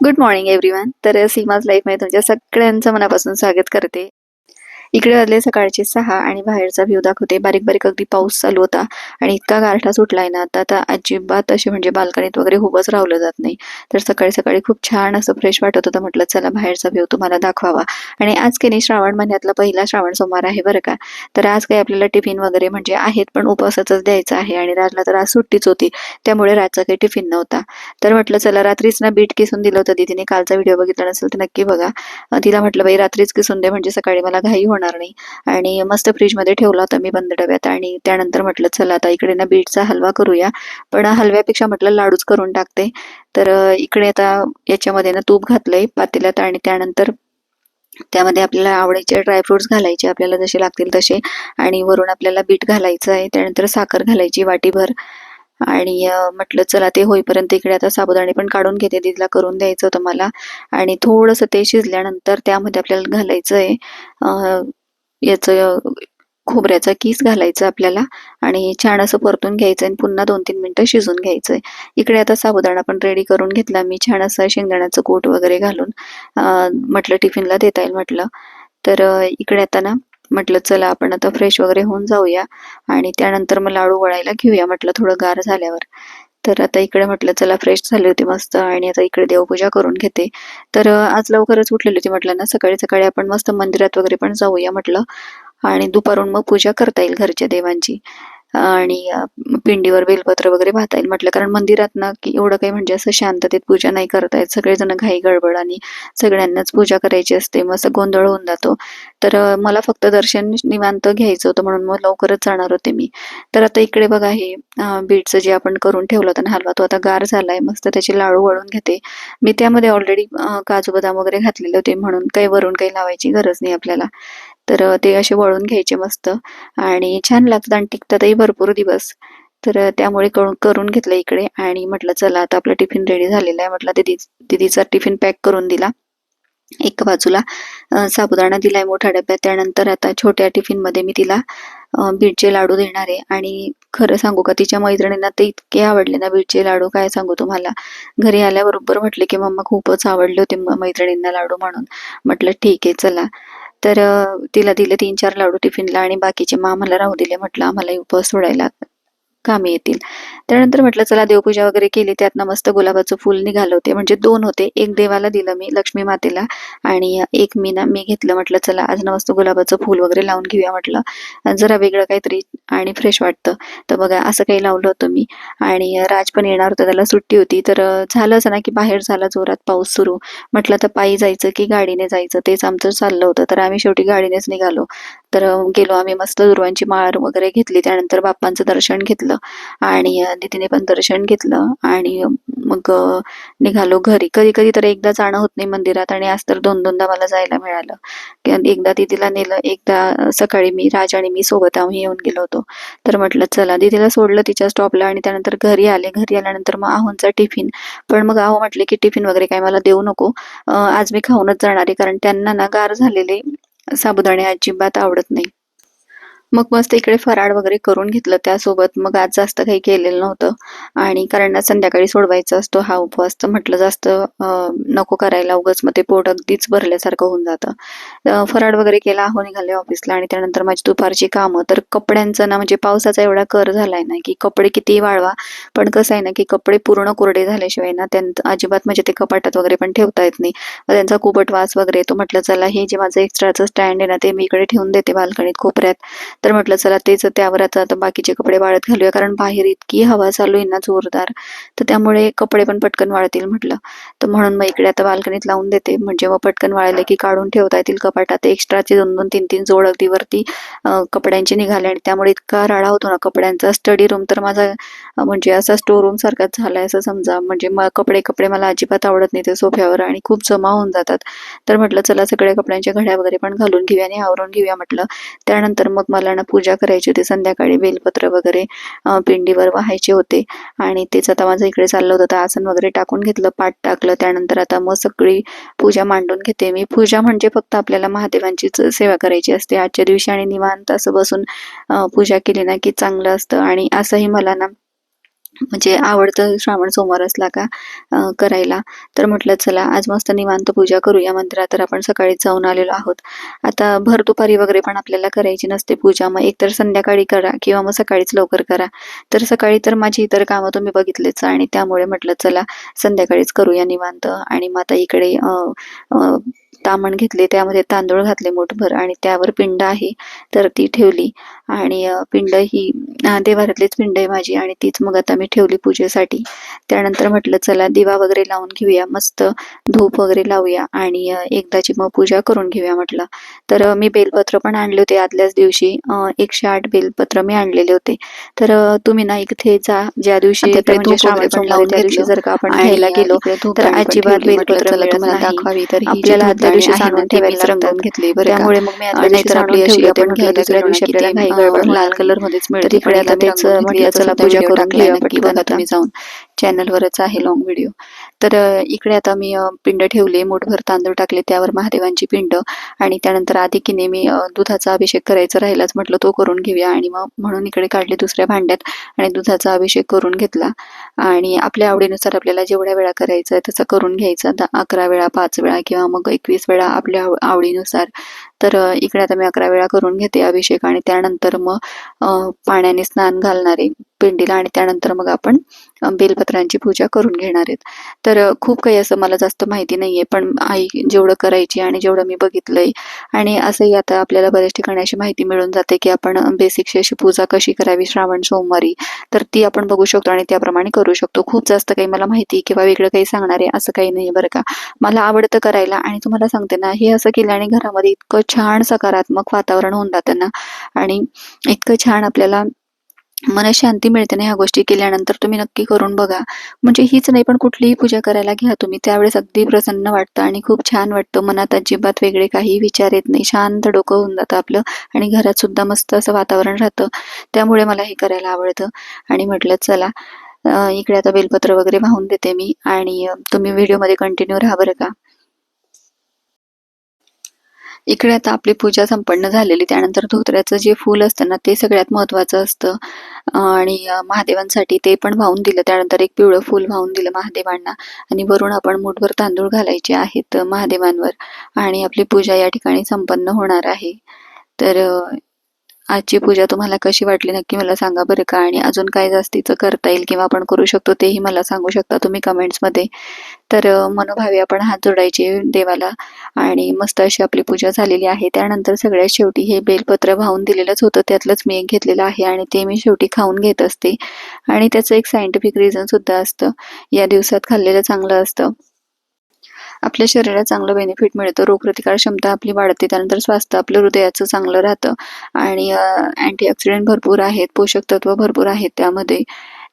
Good morning everyone तर सीमाज लाईफमध्ये तुमच्या सगळ्यांचं मनापासून स्वागत करते. इकडे वाजले सकाळचे सहा आणि बाहेरचा व्ह्यू दाखवते. बारीक बारीक अगदी पाऊस चालू होता आणि इतका गारठा सुटलाय ना आता आता अजिबात असे म्हणजे बाल्कनीत वगैरे खूपच रावलं जात नाही. तर सकाळी सकाळी खूप छान असं फ्रेश वाटत होतं. म्हटलं चला बाहेरचा व्ह्यू तुम्हाला दाखवावा. आणि आज की नाही श्रावण महिन्यातला पहिला श्रावण सोमवार आहे बरं का. तर आज काही आपल्याला टिफिन वगैरे म्हणजे आहेत पण उपवासाचंच द्यायचं आहे आणि राजला तर आज सुट्टीच होती. त्यामुळे रातचा काही टिफिन नव्हता. तर म्हटलं चला रात्रीच ना बीट किसून दिलं होतं तिने कालचा व्हिडिओ बघितला नसेल तर नक्की बघा. तिला म्हटलं बाई रात्रीच किसून दे. म्हणजे सकाळी मला घाई होणार नाही. आणि मस्त फ्रीजमध्ये ठेवला होता मी बंद डब्यात आणि त्यानंतर म्हटलं चला आता इकडे ना बीटचा हलवा करूया. पण हलव्यापेक्षा म्हटलं लाडूच करून टाकते. तर इकडे आता याच्यामध्ये ना तूप घातलंय पातेल्यात आणि त्यानंतर त्यामध्ये आपल्याला आवडायचे ड्रायफ्रुट्स घालायचे आपल्याला जसे लागतील तसे. आणि वरून आपल्याला बीट घालायचं आहे. त्यानंतर साखर घालायची वाटीभर. आणि म्हटलं चला ते होईपर्यंत इकडे आता साबुदाणे पण काढून घेते तिला करून द्यायचं होतं मला. आणि थोडंसं ते शिजल्यानंतर त्यामध्ये आपल्याला घालायचं आहे याचं खोबऱ्याचा किस घालायचा आपल्याला आणि छान असं परतून घ्यायचं आणि पुन्हा दोन तीन मिनटं शिजून घ्यायचं आहे इकडे आता साबुदाणा पण रेडी करून घेतला मी छान असं शेंगदाण्याचं कूट वगैरे घालून म्हटलं टिफिनला देता येईल म्हटलं. तर इकडे आता ना म्हटलं चला आपण आता फ्रेश वगैरे होऊन जाऊया आणि त्यानंतर मग लाडू वळायला घेऊया म्हटलं थोडं गार झाल्यावर. तर आता इकडे म्हटलं चला फ्रेश झाली होती मस्त आणि आता इकडे देवपूजा करून घेते. तर आज लवकरच उठलेली होती म्हटलं ना सकाळी सकाळी आपण मस्त मंदिरात वगैरे पण जाऊया म्हटलं. आणि दुपारून मग पूजा करता येईल घरच्या देवांची. आणि पिंडीवर बेलपत्र वगैरे वाहता येईल म्हटलं. कारण मंदिरात ना की एवढं काही म्हणजे असं शांततेत पूजा नाही करता येत. सगळेजण घाई गडबड आणि सगळ्यांनाच पूजा करायची असते. मग असं गोंधळ होऊन जातो. तर मला फक्त दर्शन निवांत घ्यायचं होतं म्हणून मग लवकरच जाणार होते मी. तर आता इकडे बघा हे बीटचं जे आपण करून ठेवलं होतं ना हलवा तो आता गार झालाय. मस्त त्याचे लाडू वळून घेते. मी त्यामध्ये ऑलरेडी काजू बदाम वगैरे घातलेले होते म्हणून काही वरून काही लावायची गरज नाही आपल्याला. तर ते असे वळून घ्यायचे मस्त. आणि छान लागतात आणि टिकतातही भरपूर दिवस. तर त्यामुळे करून करून घेतलं इकडे आणि म्हटलं चला आता आपला टिफिन रेडी झालेला आहे. म्हटलं दिदी दिदीचा टिफिन पॅक करून दिला. एका बाजूला साबुदाणा दिलाय मोठ्या डब्यात. त्यानंतर आता छोट्या टिफिनमध्ये मी तिला बीडचे लाडू देणार आहे. आणि खरं सांगू का तिच्या मैत्रिणींना ते इतके आवडले ना बीडचे लाडू. काय सांगू तुम्हाला? घरी आल्याबरोबर म्हटले की मम्मा खूपच आवडले होते मैत्रिणींना लाडू म्हणून. म्हटलं ठीक आहे चला. तर तिला दिले तीन चार लाडू टिफिनला आणि बाकीचे मग आम्हाला राहू दिले म्हटलं आम्हाला उपवास सोडायला कामी येतील. त्यानंतर म्हटलं चला देवपूजा वगैरे केली. त्यातनं मस्त गुलाबाचं फुल निघालं होते. म्हणजे दोन होते. एक देवाला दिलं मी लक्ष्मी मातेला. आणि एक मी ना मी घेतलं. म्हटलं चला आज ना मस्त गुलाबाचं फुल वगैरे लावून घेऊया म्हटलं. जरा वेगळं काहीतरी आणि फ्रेश वाटतं. तर बघा असं काही लावलं होतं मी. आणि राज पण येणार होता. त्याला सुट्टी होती. तर झालं असं ना की बाहेर झाला जोरात पाऊस सुरू. म्हटलं तर पायी जायचं की गाडीने जायचं? तेच आमचं चाललं होतं. तर आम्ही शेवटी गाडीनेच निघालो. तर गेलो आम्ही मस्त दुर्वांची माळ वगैरे घेतली. त्यानंतर बाप्पांचं दर्शन घेतलं आणि अं, दीदीने पण दर्शन घेतलं आणि मग निघालो घरी. कधी कधी तर एकदा जाणं होत नाही मंदिरात आणि आज तर दोन दोनदा मला जायला मिळालं. एकदा दीदीला नेलं एकदा सकाळी मी राज आणि मी सोबत आम्ही येऊन गेलो होतो. तर म्हटलं चला. दीदीला सोडलं तिच्या स्टॉपला आणि त्यानंतर घरी आले. घरी आल्यानंतर मग आहोंचा टिफिन पण मग आहो म्हटले की टिफिन वगैरे काय मला देऊ नको. आज मी खाऊनच जाणार आहे. कारण त्यांना ना गार झालेले साबुदाणे अजिबात आवडत नाही. मग मस्त इकडे फराळ वगैरे करून घेतलं त्यासोबत. मग आज जास्त काही केलेलं नव्हतं. आणि कारण संध्याकाळी सोडवायचा असतो हा उपवास. तर म्हटलं जास्त नको करायला. उगाच मग ते पोट अगदीच भरल्यासारखं होऊन जातं. फराळ वगैरे केला हो निघाले ऑफिसला. आणि त्यानंतर माझी दुपारची कामं. तर कपड्यांचं ना म्हणजे पावसाचा एवढा कर झालाय ना की कपडे किती वाळवा. पण कसं आहे ना की कपडे पूर्ण कोरडे झाल्याशिवाय ना त्यांत अजिबात म्हणजे ते कपाटात वगैरे पण ठेवता येत नाही. त्यांचा कुबट वास वगैरे तो म्हटलं चला हे जे माझं एक्स्ट्राचं स्टँड आहे ना ते मी इकडे ठेवून देते बाल्कनीत कोपऱ्यात. तर म्हटलं चला तेच त्यावर आता आता बाकीचे कपडे वाळत घालूया कारण बाहेर इतकी हवा चालू आहे ना जोरदार. तर त्यामुळे कपडे पण पटकन वाळतील म्हटलं. तर म्हणून मग इकडे आता बाल्कनीत लावून देते. म्हणजे मग पटकन वाळले की काढून ठेवता येतील कपाटात एक्स्ट्राचे दोन दोन तीन तीन जोड अगदी वरती कपड्यांचे निघाले. आणि त्यामुळे इतका राडा होतो ना कपड्यांचा. स्टडी रूम तर माझा म्हणजे असा स्टोर रूम सारखाच झालाय असं समजा. म्हणजे मग कपडे कपडे मला अजिबात आवडत नाही ते सोफ्यावर आणि खूप जमा होऊन जातात. तर म्हटलं चला सगळ्या कपड्यांच्या घड्या वगैरे पण घालून घेऊया आणि आवरून घेऊया म्हटलं. त्यानंतर मग मला ना पूजा करायची होती. संध्याकाळी बेलपत्र वगैरे पिंडीवर वाहायचे होते. आणि तेच आता माझं इकडे चाललं होतं. तर आसन वगैरे टाकून घेतलं पाठ टाकलं. त्यानंतर आता मग सगळी पूजा मांडून घेते मी. पूजा म्हणजे फक्त आपल्याला महादेवांचीच सेवा करायची असते. आजच्या दिवशी आणि निवांत असं बसून पूजा केली ना की चांगलं असतं. आणि असंही मला ना म्हणजे आवडतं श्रावण सोमवार असला का करायला तर म्हटलं चला आज मस्त निवांत पूजा करूया मंदिरात तर आपण सकाळीच जाऊन आलेलो आहोत. आता भर दुपारी वगैरे पण आपल्याला करायची नसते पूजा मग एकतर संध्याकाळी करा किंवा मग सकाळीच लवकर करा. तर सकाळी तर माझी इतर कामं तुम्ही बघितलेच आणि त्यामुळे म्हटलं चला संध्याकाळीच करूया निवांत आणि मग आता इकडे तामण घेतले त्यामध्ये तांदूळ घातले मोठभर आणि त्यावर पिंड आहे. तर ती ठेवली. आणि पिंड ही अं, देवाऱ्यातलीच पिंड आहे माझी आणि तीच मग आता मी ठेवली पूजेसाठी. त्यानंतर म्हटलं चला दिवा वगैरे लावून घेऊया मस्त धूप वगैरे लावूया आणि एकदाची मग पूजा करून घेऊया म्हटलं. तर मी बेलपत्र पण आणले होते आदल्याच दिवशी. एकशे आठ बेलपत्र मी आणलेले होते. तर तुम्ही ना इथे जा. ज्या दिवशी म्हणजे त्या दिवशी जर का आपण घ्यायला गेलो तर अजिबात बेलपत्र तुम्हाला. दाखवावी तर आपल्याला धूपदाणी दिवशी सांगून मीच रंगवून. घेतली बरं. त्यामुळे मग मी नाहीतर आपली अशी आपण घ्यायला दुसऱ्या दिवशी आपल्याला घाई अं, गडबड लाल कलर मध्येच मिळते इकडे आता तेच म्हटलं घेतली. चला पूजा करून घेऊया पटकन बघा तुम्ही जाऊन चॅनलवरच आहे लॉंग व्हिडिओ तर इकडे आता मी पिंड ठेवले मूठभर तांदूळ टाकले त्यावर महादेवांची पिंड आणि त्यानंतर आधी की नेहमी दुधाचा अभिषेक करायचा राहिलाच म्हटलं तो करून घेऊया आणि मग म्हणून इकडे काढले दुसऱ्या भांड्यात आणि दुधाचा अभिषेक करून घेतला. आणि आपल्या आवडीनुसार आपल्याला जेवढ्या वेळा करायचं आहे तसं करून घ्यायचं अकरा वेळा पाच वेळा किंवा मग एकवीस वेळा आपल्या आवडीनुसार. तर इकडे आता मी अकरा वेळा करून घेते अभिषेक आणि त्यानंतर मग पाण्याने स्नान घालणारे पिंडीला आणि त्यानंतर मग आपण बेलपत्रांची पूजा करून घेणार आहेत. तर खूप काही असं मला जास्त माहिती नाहीये पण आई जेवढं करायची आणि जेवढं मी बघितलंय आणि असंही आता आपल्याला बऱ्याच ठिकाणी अशी माहिती मिळून जाते की आपण बेसिकशी अशी पूजा कशी करावी श्रावण सोमवारी तर ती आपण बघू शकतो आणि त्याप्रमाणे करू शकतो. खूप जास्त काही मला माहिती किंवा वेगळं काही सांगणार आहे असं काही नाही बरं का. मला आवडतं करायला आणि तुम्हाला सांगते ना हे असं केल्याने घरामध्ये इतकं छान सकारात्मक वातावरण होऊन जातं ना. आणि इतकं छान आपल्याला मनशांती मिळते ना ह्या गोष्टी केल्यानंतर तुम्ही नक्की करून बघा. म्हणजे हीच नाही पण कुठलीही पूजा करायला घ्या तुम्ही. त्यावेळेस अगदी प्रसन्न वाटतं आणि खूप छान वाटतं. मनात अजिबात वेगळे काही विचार येत नाही. शांत डोकं होऊन जातं आपलं आणि घरात सुद्धा मस्त असं वातावरण राहतं. त्यामुळे मला हे करायला आवडतं. आणि म्हटलं चला इकडे आता बेलपत्र वगैरे वाहून देते मी आणि तुम्ही व्हिडिओमध्ये कंटिन्यू राहा बरं का. इकडे आता आपली पूजा संपन्न झालेली त्यानंतर धोत्र्याचं जे फूल असतं ना ते सगळ्यात महत्वाचं असतं. आणि महादेवांसाठी ते पण वाहून दिलं. त्यानंतर एक पिवळं फूल वाहून दिलं महादेवांना. आणि वरून आपण मुठभर तांदूळ घालायचे आहेत महादेवांवर. आणि आपली पूजा या ठिकाणी संपन्न होणार आहे. तर आजची पूजा तुम्हाला कशी वाटली नक्की मला सांगा बरं का? आणि अजून काय जास्तीचं करता येईल किंवा आपण करू शकतो तेही मला सांगू शकता तुम्ही कमेंट्समध्ये तर मनोभावी आपण हात जोडायचे देवाला आणि मस्त अशी आपली पूजा झालेली आहे. त्यानंतर सगळ्यात शेवटी हे बेलपत्र वाहून दिलेलंच होतं. त्यातलंच मी एक घेतलेलं आहे आणि ते मी शेवटी खाऊन घेत असते. आणि त्याचं एक सायंटिफिक रिझन सुद्धा असतं. या दिवसात खाल्लेलं चांगलं असतं. आपल्या शरीराला चांगलं बेनिफिट मिळतं. रोगप्रतिकार क्षमता आपली वाढते. त्यानंतर स्वास्थ्य आपलं हृदयाचं चांगलं राहतं. आणि अँटीऑक्सिडंट भरपूर आहेत. पोषक तत्व भरपूर आहेत त्यामध्ये.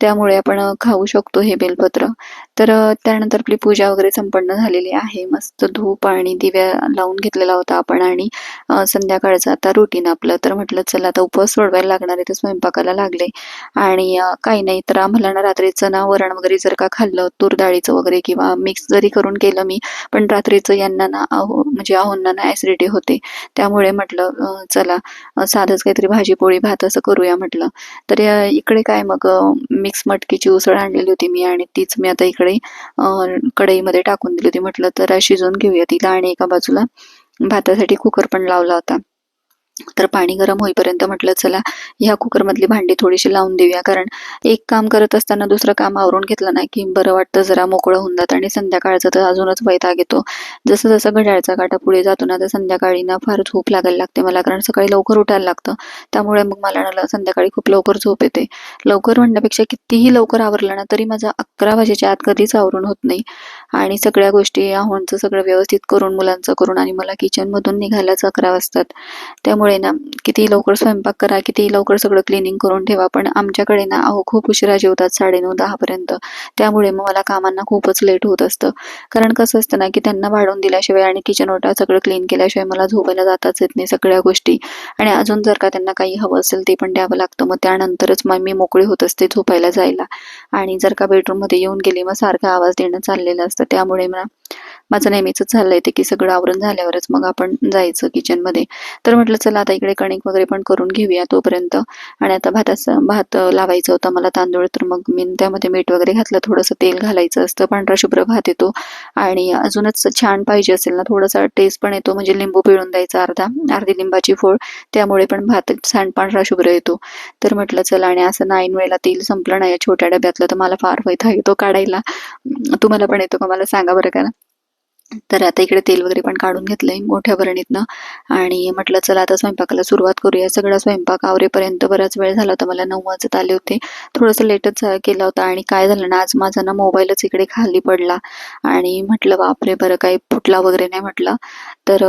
त्यामुळे आपण खाऊ शकतो हे बेलपत्र. तर त्यानंतर आपली पूजा वगैरे संपन्न झालेली आहे. मस्त धूप आणि दिव्या लावून घेतलेला होता आपण आणि संध्याकाळचं आता रुटीन आपलं. तर म्हटलं चला आता उपवास सोडवायला लागणार आहे तर स्वयंपाकाला लागले. आणि काही नाही तर आम्हाला ना रात्रीचं ना वरण वगैरे जर का खाल्लं तूर डाळीचं वगैरे किंवा मिक्स जरी करून केलं मी पण रात्रीचं यांना ना अहो म्हणजे आहोंना ना ऍसिडिटी होते. त्यामुळे म्हटलं चला साधंच काहीतरी भाजी पोळी भात असं करूया म्हटलं. तर इकडे काय मग मिक्स मटकीची उसळ आणलेली होती मी आणि तीच मी आता इकडे कढईमध्ये टाकून दिली होती. म्हटलं तर शिजवून घेऊया तिला आणि एका बाजूला भातासाठी कुकर पण लावला होता. तर पाणी गरम होईपर्यंत म्हटलं चला ह्या कुकरमधली भांडी थोडीशी लावून देऊया. कारण एक काम करत असताना दुसरं काम आवरून घेतलं ना की बरं वाटतं जरा मोकळं होऊन जातं आणि संध्याकाळचं तर अजूनच वैताग येतो. जसं जसं घड्याळचा काटा पुढे जातो ना तर संध्याकाळी ना फार झोप लागायला लागते मला कारण सकाळी लवकर उठायला लागतं. त्यामुळे मग मला ना संध्याकाळी खूप लवकर झोप येते. लवकर म्हणण्यापेक्षा कितीही लवकर आवरलं ना तरी माझं अकरा वाजेच्या आत कधीच आवरून होत नाही. आणि सगळ्या गोष्टी आहोंचं सगळं व्यवस्थित करून मुलांचं करून आणि मला किचनमधून निघायलाच अकरा वाजतात. त्यामुळे ना किती लवकर स्वयंपाक करा किती लवकर सगळं क्लिनिंग करून ठेवा पण आमच्याकडे ना अहो खूप उशिरा जेवतात साडेनऊ दहापर्यंत. त्यामुळे मग मला कामांना खूपच लेट होत असतं. कारण कसं असतं ना की त्यांना वाढून दिल्याशिवाय आणि किचन ओटा सगळं क्लीन केल्याशिवाय मला झोपायला जाताच येत नाही सगळ्या गोष्टी. आणि अजून जर का त्यांना काही हवं असेल ते पण द्यावं लागतं मग त्यानंतरच मग मी मोकळी होत असते झोपायला जायला. आणि जर का बेडरूममध्ये येऊन गेली मग सारखा आवाज देणं चाललेला असतं. त्यामुळे ना माझं नेहमीच झालंय ते की सगळं आवरून झाल्यावरच मग आपण जायचं किचनमध्ये तर म्हटलं चला आता इकडे कणिक वगैरे पण करून घेऊया तोपर्यंत आणि आता भाताचं भात लावायचं होतं मला तांदूळ तर मग मी त्यामध्ये मीठ वगैरे घातलं थोडंसं तेल घालायचं असतं पांढरा शुभ्र भात येतो आणि अजूनच छान पाहिजे असेल ना थोडासा टेस्ट पण येतो म्हणजे लिंबू पिळून द्यायचा अर्धा अर्धी लिंबाची फोड त्यामुळे पण भात छान पांढरा शुभ्र येतो तर म्हटलं चला आणि असं नाईन वेळेला तेल संपलं नाही या छोट्या डब्यातलं तर मला फार वैथा येतो काढायला तुम्हाला पण येतो का मला सांगा बरं का तर आता इकडे तेल वगैरे पण काढून घेतलंय मोठ्या भरणीतनं. आणि म्हटलं चला आता स्वयंपाकाला सुरुवात करूया. सगळा स्वयंपाक आवरेपर्यंत बराच वेळ झाला होता. मला नऊ वाजत आले होते. थोडंसं लेटच केला होता. आणि काय झालं ना आज माझा ना मोबाईलच इकडे खाली पडला. आणि म्हटलं बापरे बरं काही फुटला वगैरे नाही म्हटलं. तर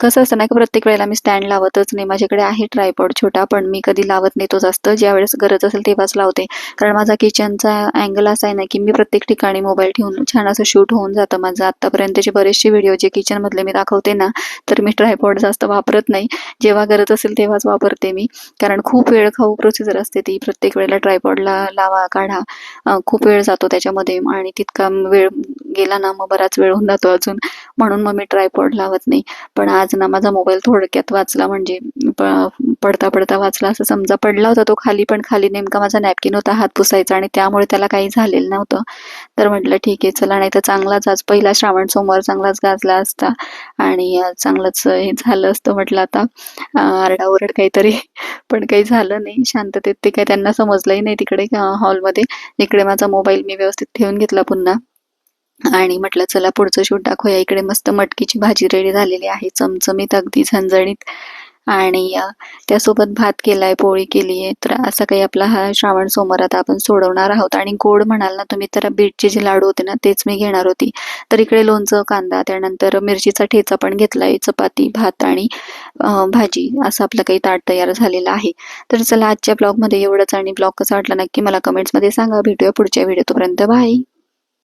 कसं असतं ना की प्रत्येक वेळेला मी स्टँड लावतच नाही. माझ्याकडे आहे ट्रायपॉड छोटा पण मी कधी लावत नाही तो जास्त. ज्या वेळेस गरज असेल तेव्हाच लावते. कारण माझा किचनचा अँगल असा आहे ना की मी प्रत्येक ठिकाणी मोबाईल ठेवून छान असं शूट होऊन जातं. माझं आत्तापर्यंतचे बरेचसे व्हिडिओ जे किचनमधले मी दाखवते ना तर मी ट्रायपॉड जास्त वापरत नाही. जेव्हा गरज असेल तेव्हाच वापरते मी. कारण खूप वेळ खाऊ प्रोसिजर असते ती. प्रत्येक वेळेला ट्रायपॉडला लावा काढा. खूप वेळ जातो त्याच्यामध्ये आणि तितका वेळ गेला ना मग बराच वेळ होऊन जातो अजून. म्हणून मग मी ट्रायपॉड लावत नाही. पण आज ना माझा मोबाईल थोडक्यात वाचला म्हणजे पडता पडता वाचला. असं समजा पडला होता तो खाली पण खाली नेमका माझा नॅपकिन होता हात पुसायचा आणि त्यामुळे त्याला काही झालेलं नव्हतं. तर म्हटलं ठीक आहे चला नाही तर चांगलाच आज पहिला श्रावण सोमवार चांगलाच गाजला असता आणि चांगलंच हे झालं असतं म्हटलं आता. आरडाओरड काहीतरी पण काही झालं नाही. शांततेत ते काही त्यांना समजलंही नाही तिकडे हॉलमध्ये. इकडे माझा मोबाईल मी व्यवस्थित ठेवून घेतला पुन्हा. आणि म्हटलं चला पुढचं शूट दाखवूया. इकडे मस्त मटकीची भाजी रेडी झालेली आहे. चमचमीत अगदी झणझणीत. आणि त्यासोबत भात केलाय पोळी केली आहे तर असा काही आपला हा श्रावण सोमवार आता आपण सोडवणार आहोत. आणि गोड म्हणाल ना तुम्ही तर बीटचे जे लाडू होते ना तेच मी घेणार होती. तर इकडे लोणचं कांदा त्यानंतर मिरचीचा ठेचा पण घेतलाय चपाती भात आणि भाजी असं आपलं काही ताट तयार झालेलं आहे. तर चला आजच्या ब्लॉगमध्ये एवढंच आणि ब्लॉग कसा वाटला नक्की मला कमेंट्समध्ये सांगा. भेटूया पुढच्या व्हिडिओ तोपर्यंत. बाय!